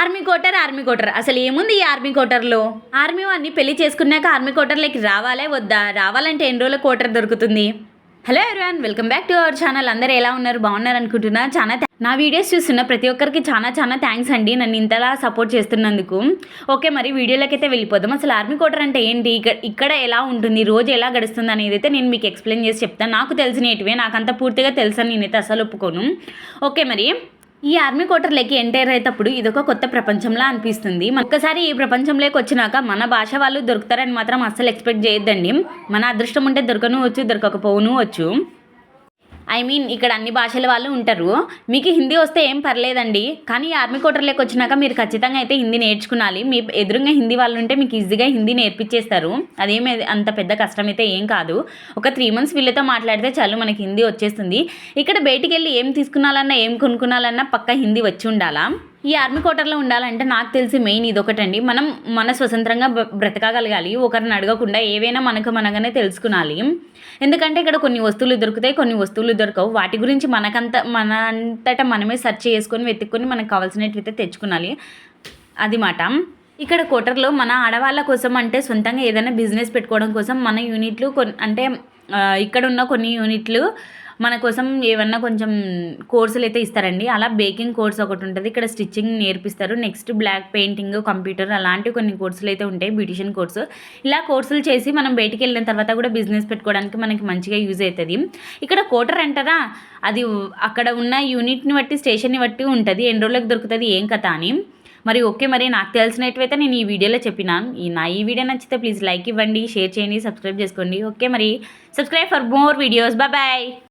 Army quarter army quarter. అసలు ఏముంది ఈ ఆర్మీ కోటర్లో? ఆర్మీ వాడిని పెళ్ళి చేసుకున్నాక ఆర్మీ కోటర్లోకి రావాలే వద్దా? రావాలంటే ఎన్ని రోజుల కోటర్ దొరుకుతుంది? Hello everyone welcome back to our channel. అందరూ ఎలా ఉన్నారు? బాగున్నారు అనుకుంటున్నా. చాలా నా వీడియోస్ చూస్తున్న ప్రతి ఒక్కరికి చాలా చాలా థ్యాంక్స్ అండి నన్ను ఇంతలా సపోర్ట్ చేస్తున్నందుకు. ఓకే మరి వీడియోలోకైతే వెళ్ళిపోదాం. అసలు ఆర్మీ కోటర్ అంటే ఏంటి? ఇక్కడ ఇక్కడ ఎలా ఉంటుంది? రోజు ఎలా గడుస్తుంది అనేది అయితే నేను మీకు ఎక్స్ప్లెయిన్ చేసి చెప్తాను. నాకు తెలిసినటివే నాకు అంత పూర్తిగా తెలుసని నేనైతే అసలు ఒప్పుకోను. ఓకే మరి ఈ ఆర్మీ కోటర్లోకి ఎంటైర్ అయ్యేటప్పుడు ఇదొక కొత్త ప్రపంచంలా అనిపిస్తుంది. ఒక్కసారి ఈ ప్రపంచంలోకి వచ్చినాక మన భాష వాళ్ళు దొరుకుతారని మాత్రం అస్సలు ఎక్స్పెక్ట్ చేయొద్దండి. మన అదృష్టం ఉంటే దొరకను వచ్చు దొరకకపోవును వచ్చు. ఐ మీన్ ఇక్కడ అన్ని భాషల వాళ్ళు ఉంటారు. మీకు హిందీ వస్తే ఏం పర్లేదండి. కానీ ఆర్మీ క్వార్టర్లోకి వచ్చినాక మీరు ఖచ్చితంగా అయితే హిందీ నేర్చుకునాలి. మీ ఎదురుగా హిందీ వాళ్ళు ఉంటే మీకు ఈజీగా హిందీ నేర్పించేస్తారు అదేమి అంత పెద్ద కష్టం అయితే ఏం కాదు. ఒక త్రీ మంత్స్ వీళ్ళతో మాట్లాడితే చాలు మనకి హిందీ వచ్చేస్తుంది. ఇక్కడ బయటికి వెళ్ళి ఏం తీసుకున్నాలన్నా ఏం కొనుక్కునాలన్నా పక్క హిందీ వచ్చి ఉండాలా? ఈ ఆర్మీ కోటర్లో ఉండాలంటే నాకు తెలిసి మెయిన్ ఇదొకటండి. మనం మన స్వతంత్రంగా బ్రతకగలగాలి. ఒకరిని అడగకుండా ఏవైనా మనకు మనగానే తెలుసుకునాలి. ఎందుకంటే ఇక్కడ కొన్ని వస్తువులు దొరుకుతాయి కొన్ని వస్తువులు దొరకవు. వాటి గురించి మనకంత మన అంతటా మనమే సెర్చ్ చేసుకొని వెతుక్కొని మనకు కావాల్సినట్లయితే తెచ్చుకునాలి. అది మాట. ఇక్కడ కోటర్లో మన ఆడవాళ్ళ కోసం అంటే సొంతంగా ఏదైనా బిజినెస్ పెట్టుకోవడం కోసం మన యూనిట్లు కొన్ని అంటే ఇక్కడ ఉన్న కొన్ని యూనిట్లు మన కోసం ఏమన్నా కొంచెం కోర్సులు అయితే ఇస్తారండి. అలా బేకింగ్ కోర్స్ ఒకటి ఉంటుంది. ఇక్కడ స్టిచ్చింగ్ నేర్పిస్తారు. నెక్స్ట్ బ్లాక్ పెయింటింగ్ కంప్యూటర్ అలాంటి కొన్ని కోర్సులు అయితే ఉంటాయి. Beautician course. ఇలా కోర్సులు చేసి మనం బయటికి వెళ్ళిన తర్వాత కూడా బిజినెస్ పెట్టుకోవడానికి మనకి మంచిగా యూజ్ అవుతుంది. ఇక్కడ కోటర్ అంటారా? అది అక్కడ ఉన్న యూనిట్ని బట్టి స్టేషన్ని బట్టి ఉంటుంది. ఎన్ని రోజులకు దొరుకుతుంది? ఏం కథ అని. మరి ఓకే మరి నాకు తెలిసినట్టువైతే నేను ఈ వీడియోలో చెప్పినాను ఈ నా ఈ వీడియో నచ్చితే ప్లీజ్ లైక్ ఇవ్వండి షేర్ చేయండి సబ్స్క్రైబ్ చేసుకోండి. ఓకే మరి subscribe for more videos. Bye.